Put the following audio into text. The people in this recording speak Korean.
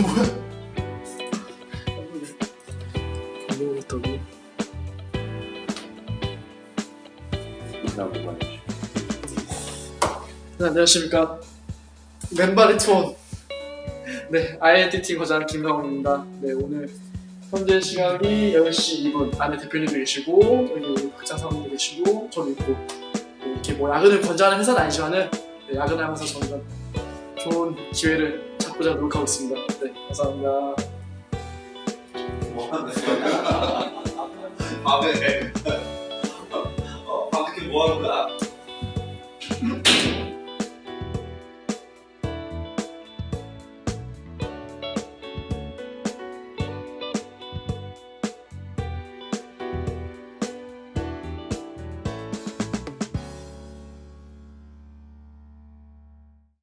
뭐야? 네, 안녕하십니까. 맨발의 투원. 네, 아이덴티티 거장 김강훈입니다. 네, 오늘 현재 시간이 10시 2분. 안에 대표님도 계시고, 그리고 극장 사원도 계시고, 저도 있고, 네, 이렇게 뭐 야근을 권장하는 회사는 아니지만은, 네, 야근을 하면서 저희가 좋은 기회를 찾고자 노력하고 있습니다. 네, 감사합니다. 밤에 어, 밤늦게 뭐 하는 거야?